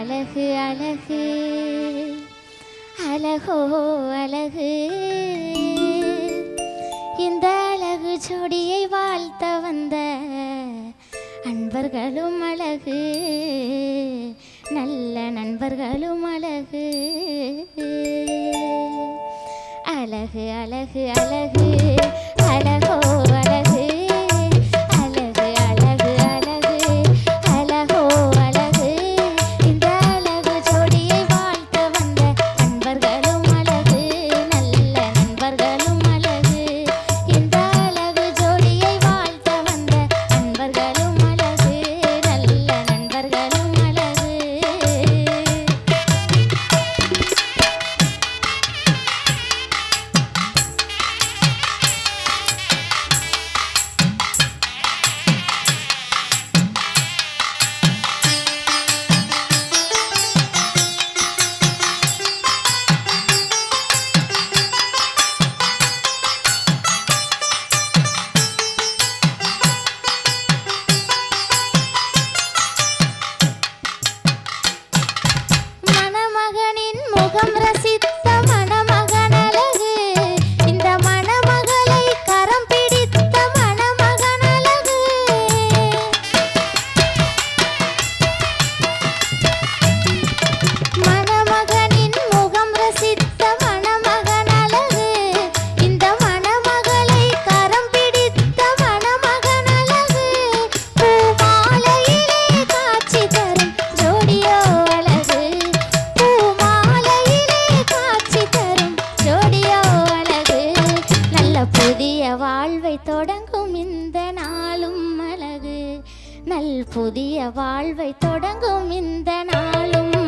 அழகு அழகு. அழகோ அழகு. இந்த அழகு ஜோடியை வாழ்த்த வந்த அன்பர்களும் அழகு. நல்ல நண்பர்களும் அழகு. அழகு அழகு அழகு. நாளும் இந்த நாளும் அழகு. நல் புதிய வாழ்வை தொடங்கும் இந்த நாளும்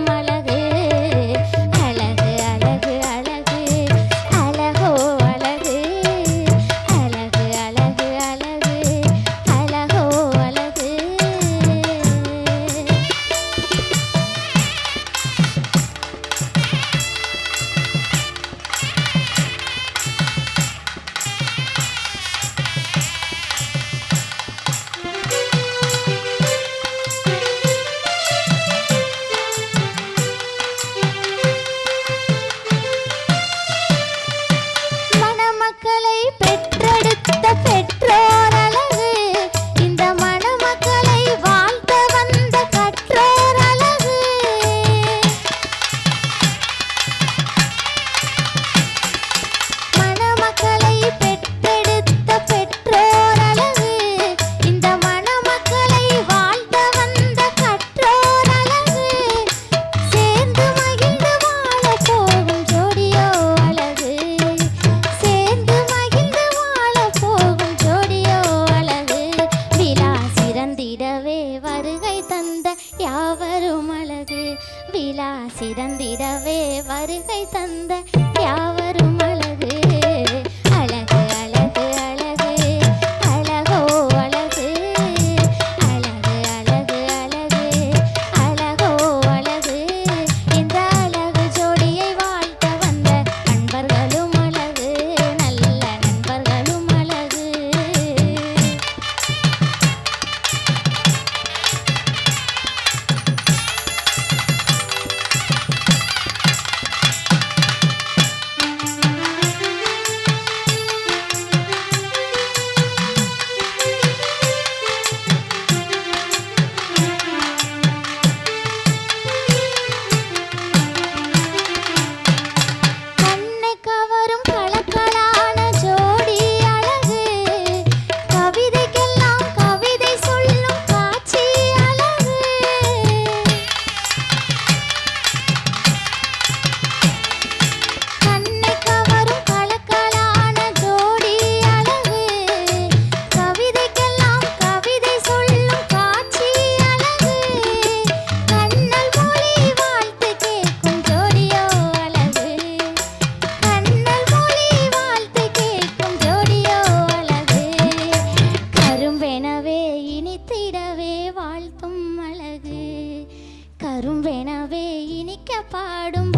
வருகை தந்த யாவரும் அழகு. விழா சிறந்திடவே வருகை தந்த யாவரும் அழகு. யாரும் வேணவே இனிக்க பாடும்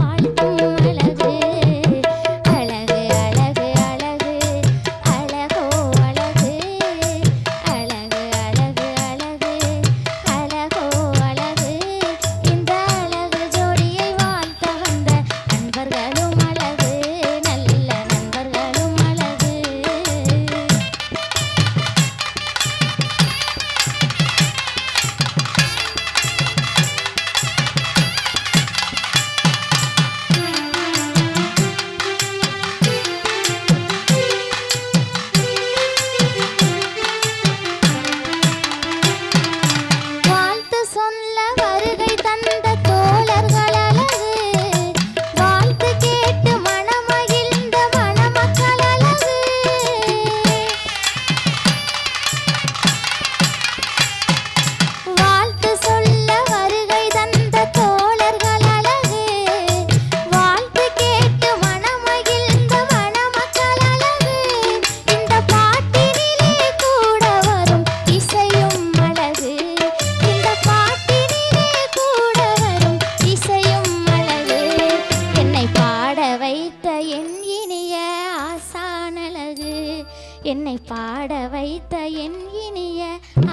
பாட வைத்த என் இனிய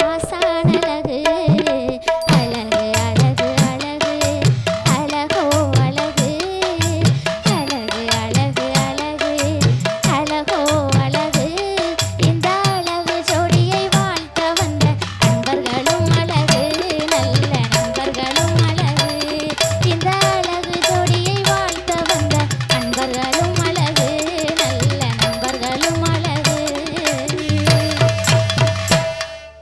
ஆசானழகு